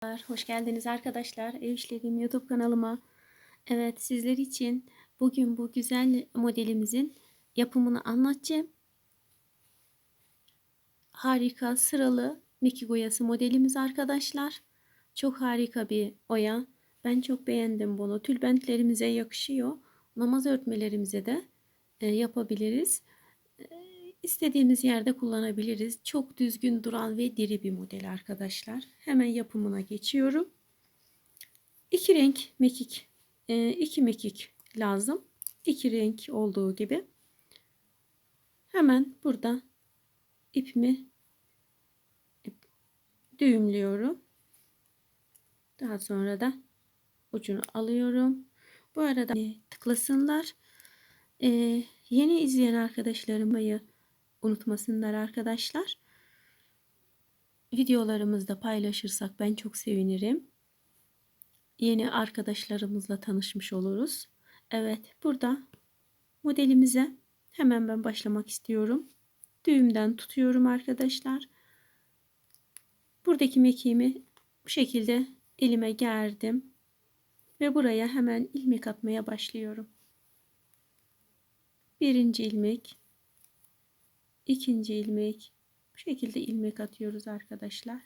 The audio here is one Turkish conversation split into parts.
Hoş geldiniz arkadaşlar. Ev işlerim YouTube kanalıma. Evet sizler için bugün bu güzel modelimizin yapımını anlatacağım. Harika sıralı Miki boyası modelimiz arkadaşlar. Çok harika bir oya. Ben çok beğendim bunu. Tülbentlerimize yakışıyor. Namaz örtmelerimize de e, yapabiliriz. İstediğimiz yerde kullanabiliriz. Çok düzgün duran ve diri bir model arkadaşlar. Hemen yapımına geçiyorum. İki renk mekik, e, iki mekik lazım. İki renk olduğu gibi. Hemen burada ipimi düğümlüyorum. Daha sonra da ucunu alıyorum. Bu arada tıklasınlar. Ee, yeni izleyen arkadaşlarımı unutmasınlar arkadaşlar. Videolarımızda paylaşırsak ben çok sevinirim. Yeni arkadaşlarımızla tanışmış oluruz. Evet burada modelimize hemen ben başlamak istiyorum. Düğümden tutuyorum arkadaşlar. Buradaki mekiğimi bu şekilde elime gerdim. Ve buraya hemen ilmek atmaya başlıyorum. Birinci ilmek, ikinci ilmek, bu şekilde ilmek atıyoruz arkadaşlar.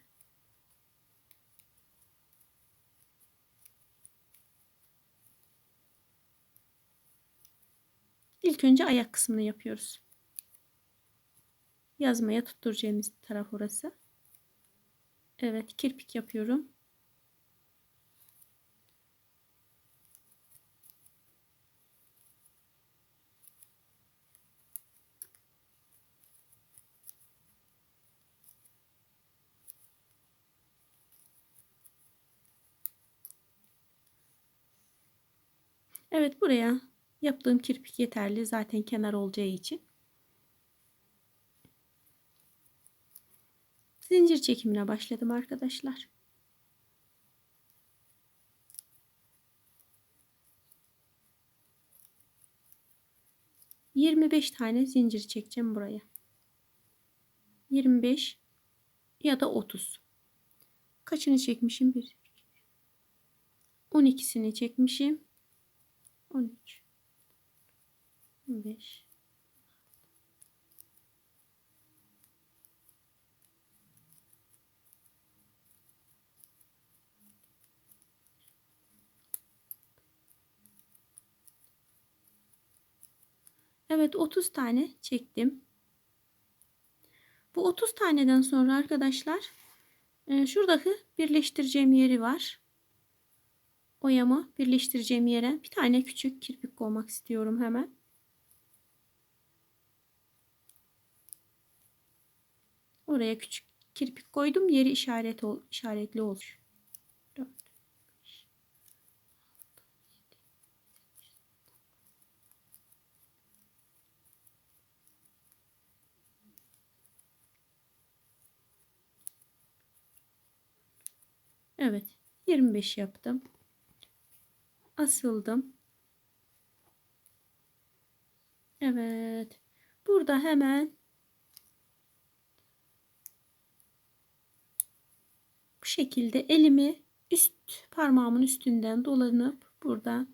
İlk önce ayak kısmını yapıyoruz. Yazmaya tutturacağımız taraf orası. Evet kirpik yapıyorum. Evet buraya yaptığım kirpik yeterli. Zaten kenar olacağı için. Zincir çekimine başladım arkadaşlar. Yirmi beş tane zincir çekeceğim buraya. Yirmi beş ya da otuz. Kaçını çekmişim? Bir. On ikisini çekmişim. 13 15 Evet 30 tane çektim. Bu 30 taneden sonra arkadaşlar e, şuradaki birleştireceğim yeri var oyamı birleştireceğim yere bir tane küçük kirpik koymak istiyorum hemen. Oraya küçük kirpik koydum. Yeri işaret ol, işaretli olmuş. 4 Evet. 25 yaptım asıldım. Evet. Burada hemen bu şekilde elimi üst parmağımın üstünden dolanıp burada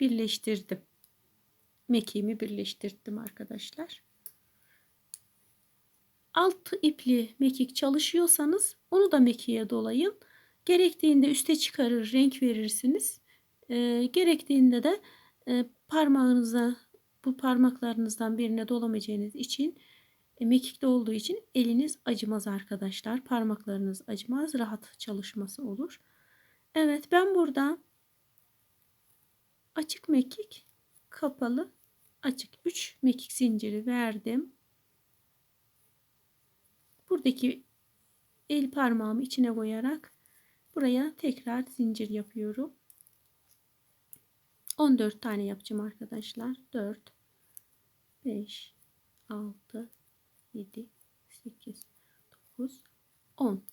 birleştirdim. Mekiğimi birleştirdim arkadaşlar. Alt ipli mekik çalışıyorsanız onu da mekiğe dolayın. Gerektiğinde üste çıkarır renk verirsiniz. Gerektiğinde de e, parmağınıza bu parmaklarınızdan birine dolamayacağınız için e, mekikli olduğu için eliniz acımaz arkadaşlar. Parmaklarınız acımaz. Rahat çalışması olur. Evet ben burada açık mekik kapalı açık 3 mekik zinciri verdim. Buradaki el parmağımı içine koyarak buraya tekrar zincir yapıyorum. 14 tane yapacağım arkadaşlar. 4 5 6 7 8 9 10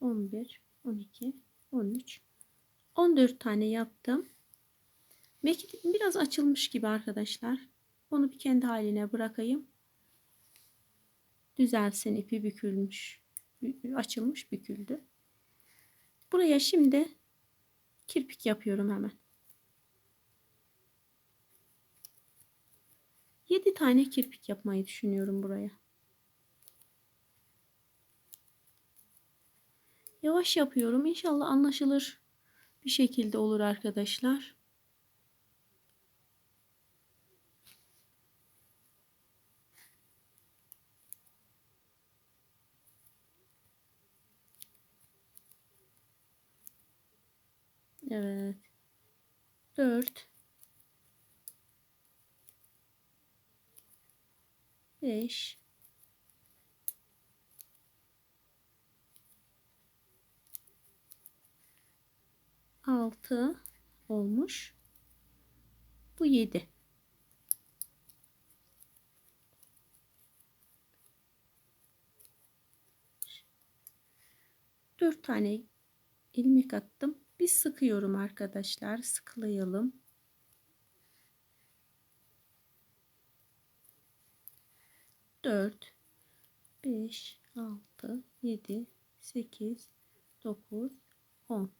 11 12 13 14 tane yaptım. Mekik biraz açılmış gibi arkadaşlar. Onu bir kendi haline bırakayım. Düzelsin ipi bükülmüş. Açılmış büküldü. Buraya şimdi kirpik yapıyorum hemen. 7 tane kirpik yapmayı düşünüyorum buraya. Yavaş yapıyorum. İnşallah anlaşılır bir şekilde olur arkadaşlar. Evet. 4 5 6 olmuş. Bu 7. Dört tane ilmek attım. Bir sıkıyorum arkadaşlar. Sıkılayalım. Dört, beş, altı, yedi, sekiz, dokuz, on.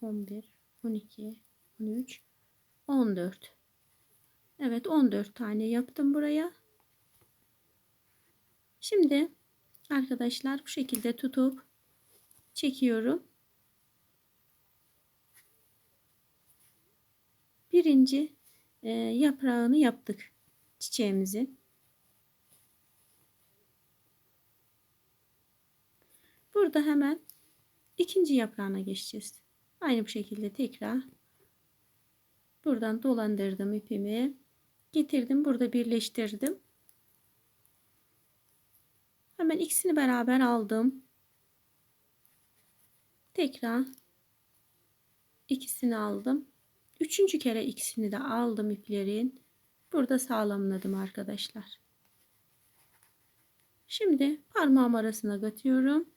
11, 12, 13, 14. Evet 14 tane yaptım buraya. Şimdi arkadaşlar bu şekilde tutup çekiyorum. Birinci e, yaprağını yaptık çiçeğimizin. Burada hemen ikinci yaprağına geçeceğiz. Aynı bu şekilde tekrar buradan dolandırdım ipimi. Getirdim burada birleştirdim. Hemen ikisini beraber aldım. Tekrar ikisini aldım. Üçüncü kere ikisini de aldım iplerin. Burada sağlamladım arkadaşlar. Şimdi parmağım arasına katıyorum.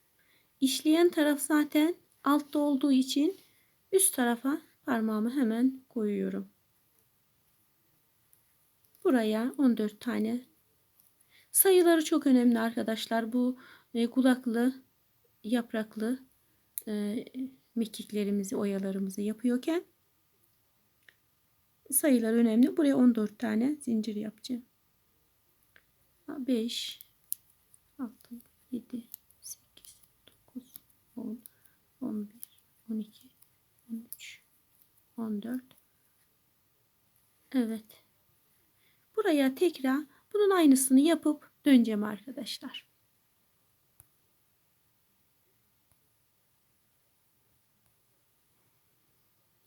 İşleyen taraf zaten altta olduğu için Üst tarafa parmağımı hemen koyuyorum. Buraya 14 tane. Sayıları çok önemli arkadaşlar. Bu e, kulaklı, yapraklı e, mekiklerimizi, oyalarımızı yapıyorken sayılar önemli. Buraya 14 tane zincir yapacağım. 5 6 7 8 9 10 11 12 13 14 Evet. Buraya tekrar bunun aynısını yapıp döneceğim arkadaşlar.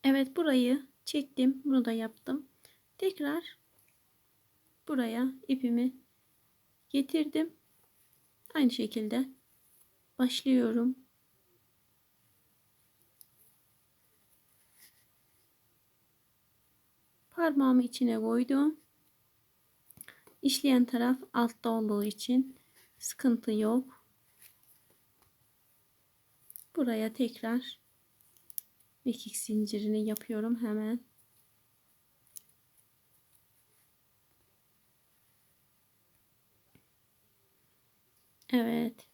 Evet burayı çektim. Bunu da yaptım. Tekrar buraya ipimi getirdim. Aynı şekilde başlıyorum. Parmağımı içine koydum. İşleyen taraf altta olduğu için sıkıntı yok. Buraya tekrar mekik zincirini yapıyorum hemen. Evet.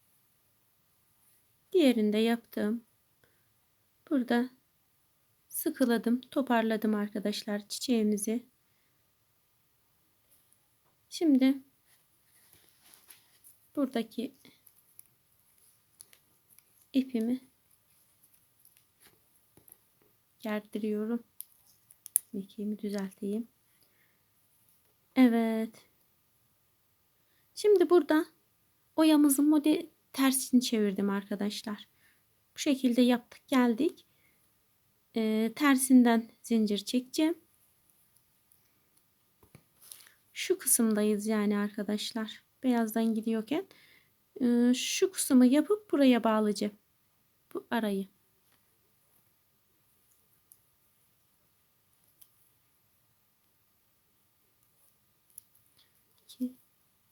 Diğerini de yaptım. Burada sıkıladım, toparladım arkadaşlar çiçeğimizi. Şimdi buradaki ipimi gerdiriyorum. Mekiğimi düzelteyim. Evet. Şimdi burada oyamızın model tersini çevirdim arkadaşlar. Bu şekilde yaptık geldik e, tersinden zincir çekeceğim. Şu kısımdayız yani arkadaşlar. Beyazdan gidiyorken e, şu kısmı yapıp buraya bağlayacağım. Bu arayı.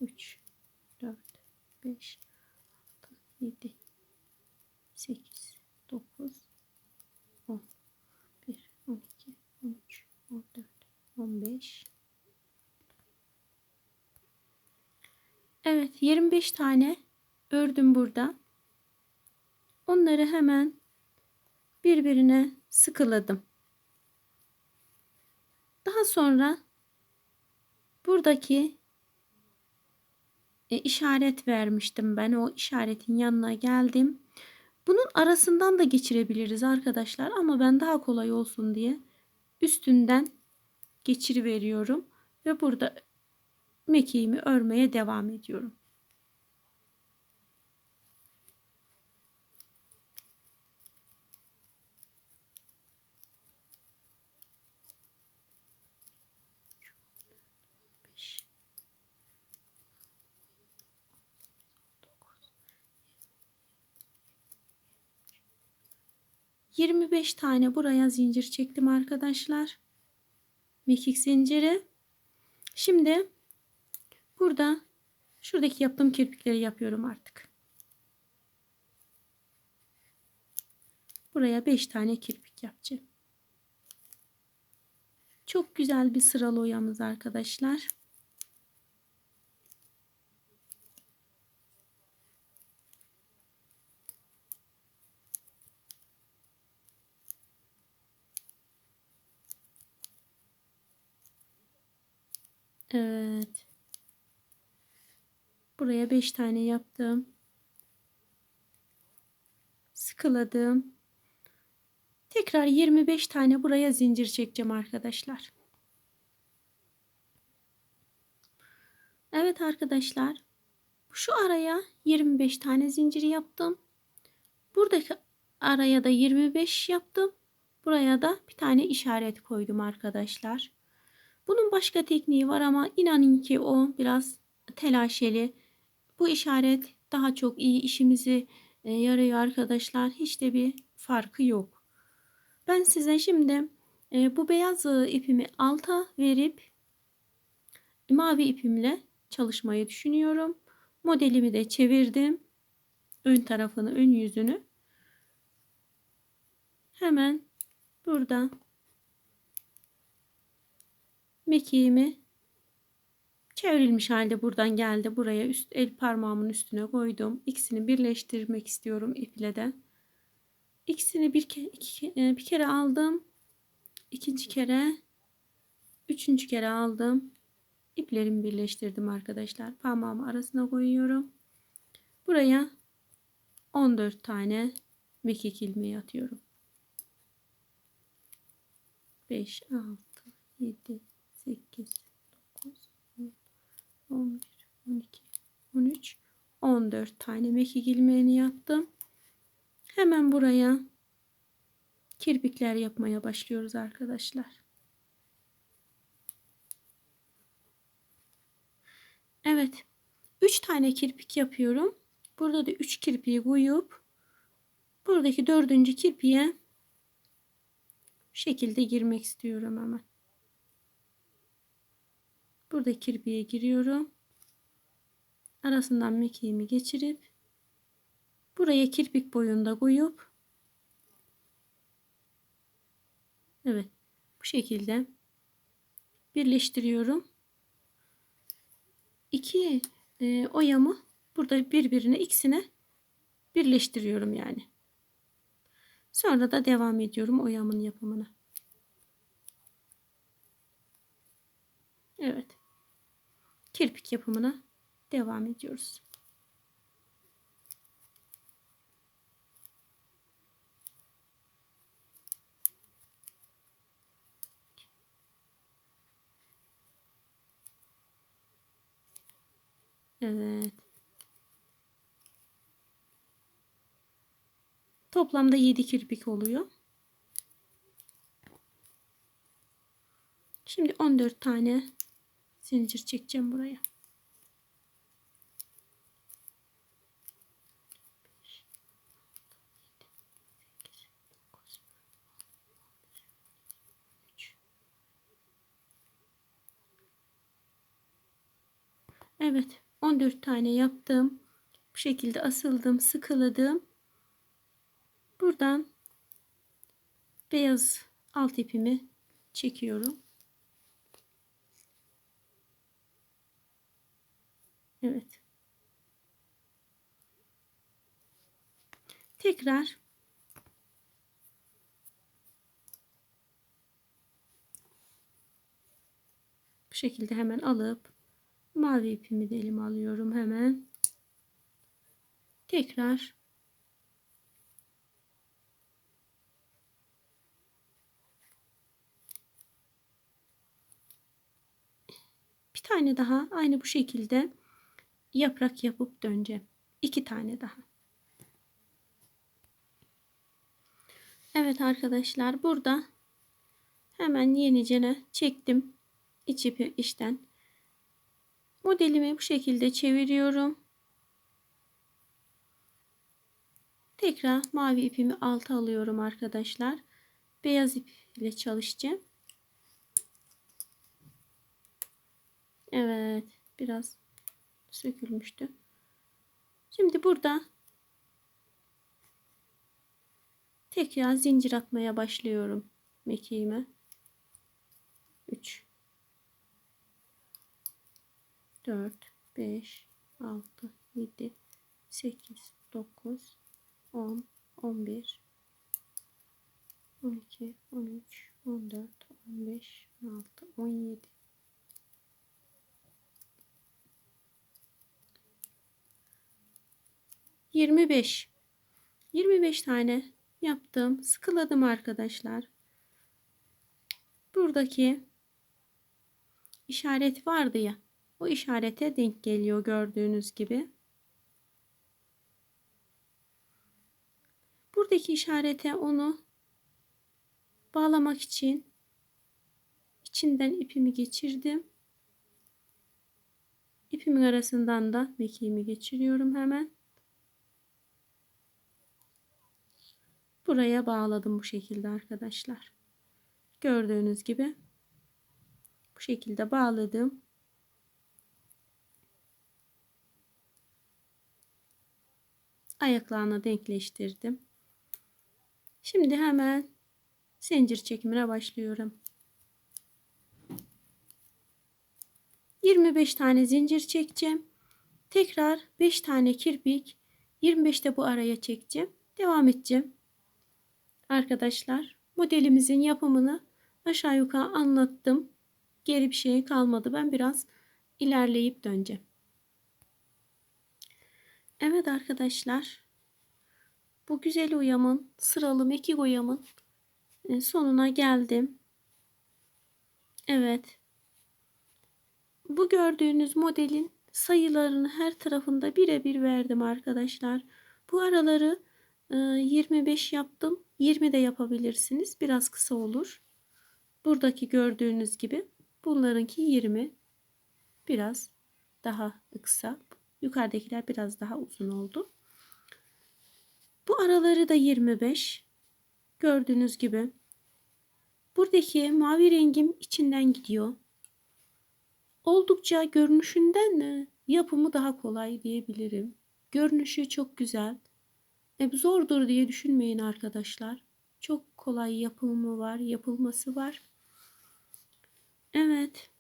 3, 4, 5, 6, 7, 8, 9, 10, 1, 12, 13, 14, 15. Evet 25 tane ördüm burada. Onları hemen birbirine sıkıladım. Daha sonra buradaki e, işaret vermiştim ben. O işaretin yanına geldim. Bunun arasından da geçirebiliriz arkadaşlar ama ben daha kolay olsun diye üstünden geçiri veriyorum ve burada mekiğimi örmeye devam ediyorum. Yirmi beş tane buraya zincir çektim arkadaşlar. Mekik zinciri. Şimdi burada şuradaki yaptığım kirpikleri yapıyorum artık. Buraya 5 tane kirpik yapacağım. Çok güzel bir sıralı oyamız arkadaşlar. Evet. Buraya 5 tane yaptım. Sıkıladım. Tekrar 25 tane buraya zincir çekeceğim arkadaşlar. Evet arkadaşlar. Şu araya 25 tane zincir yaptım. Buradaki araya da 25 yaptım. Buraya da bir tane işaret koydum arkadaşlar. Bunun başka tekniği var ama inanın ki o biraz telaşeli. Bu işaret daha çok iyi işimizi e, yarıyor arkadaşlar. Hiç de bir farkı yok. Ben size şimdi e, bu beyaz ipimi alta verip mavi ipimle çalışmayı düşünüyorum. Modelimi de çevirdim. Ön tarafını, ön yüzünü. Hemen burada mekiğimi çevrilmiş halde buradan geldi. Buraya üst el parmağımın üstüne koydum. İkisini birleştirmek istiyorum iple de. İkisini bir, ke iki, e, bir kere aldım. ikinci kere üçüncü kere aldım. İplerimi birleştirdim arkadaşlar. Parmağımı arasına koyuyorum. Buraya 14 tane mekik ilmeği atıyorum. 5, 6, 7, 8, 9, 10, 11, 12, 13, 14 tane mekik ilmeğini yaptım. Hemen buraya kirpikler yapmaya başlıyoruz arkadaşlar. Evet. 3 tane kirpik yapıyorum. Burada da 3 kirpiği koyup buradaki dördüncü kirpiğe şekilde girmek istiyorum hemen. Burada kirpiğe giriyorum. Arasından mekiğimi geçirip buraya kirpik boyunda koyup Evet bu şekilde birleştiriyorum. İki e, oyamı burada birbirine ikisine birleştiriyorum yani. Sonra da devam ediyorum oyamın yapımına. Evet. Kirpik yapımına devam ediyoruz. Evet. Toplamda 7 kirpik oluyor. Şimdi 14 tane zincir çekeceğim buraya. Evet 14 tane yaptım. Bu şekilde asıldım, sıkıladım. Buradan beyaz alt ipimi çekiyorum. Evet. Tekrar bu şekilde hemen alıp mavi ipimi de elime alıyorum hemen. Tekrar bir tane daha aynı bu şekilde yaprak yapıp döneceğim. İki tane daha. Evet arkadaşlar burada hemen yenicene çektim iç ipi işten. Modelimi bu şekilde çeviriyorum. Tekrar mavi ipimi alta alıyorum arkadaşlar. Beyaz ip ile çalışacağım. Evet biraz sökülmüştü. Şimdi burada tekrar zincir atmaya başlıyorum mekiğime. 3 4 5 6 7 8 9 10 11 12 13 14 15 16 17 25 25 tane yaptım. Sıkıladım arkadaşlar. Buradaki işaret vardı ya. O işarete denk geliyor gördüğünüz gibi. Buradaki işarete onu bağlamak için içinden ipimi geçirdim. İpimin arasından da mekiğimi geçiriyorum hemen. Buraya bağladım bu şekilde arkadaşlar. Gördüğünüz gibi bu şekilde bağladım. Ayaklarını denkleştirdim. Şimdi hemen zincir çekimine başlıyorum. 25 tane zincir çekeceğim. Tekrar 5 tane kirpik 25 de bu araya çekeceğim. Devam edeceğim. Arkadaşlar modelimizin yapımını aşağı yukarı anlattım. Geri bir şey kalmadı. Ben biraz ilerleyip döneceğim. Evet arkadaşlar. Bu güzel uyamın sıralı mekik uyamın e, sonuna geldim. Evet. Bu gördüğünüz modelin sayılarını her tarafında birebir verdim arkadaşlar. Bu araları 25 e, yaptım. 20 de yapabilirsiniz. Biraz kısa olur. Buradaki gördüğünüz gibi bunlarınki 20. Biraz daha kısa. Yukarıdakiler biraz daha uzun oldu. Bu araları da 25. Gördüğünüz gibi. Buradaki mavi rengim içinden gidiyor. Oldukça görünüşünden de yapımı daha kolay diyebilirim. Görünüşü çok güzel. E, zordur diye düşünmeyin arkadaşlar. Çok kolay yapımı var, yapılması var. Evet.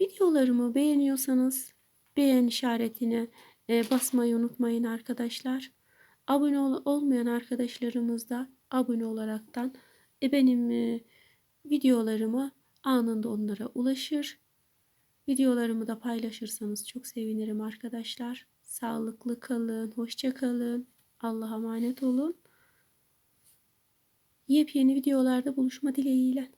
Videolarımı beğeniyorsanız beğen işaretine basmayı unutmayın arkadaşlar. Abone ol olmayan arkadaşlarımız da abone olaraktan e, benim e, videolarımı anında onlara ulaşır. Videolarımı da paylaşırsanız çok sevinirim arkadaşlar. Sağlıklı kalın, hoşça kalın. Allah'a emanet olun. Yepyeni videolarda buluşma dileğiyle.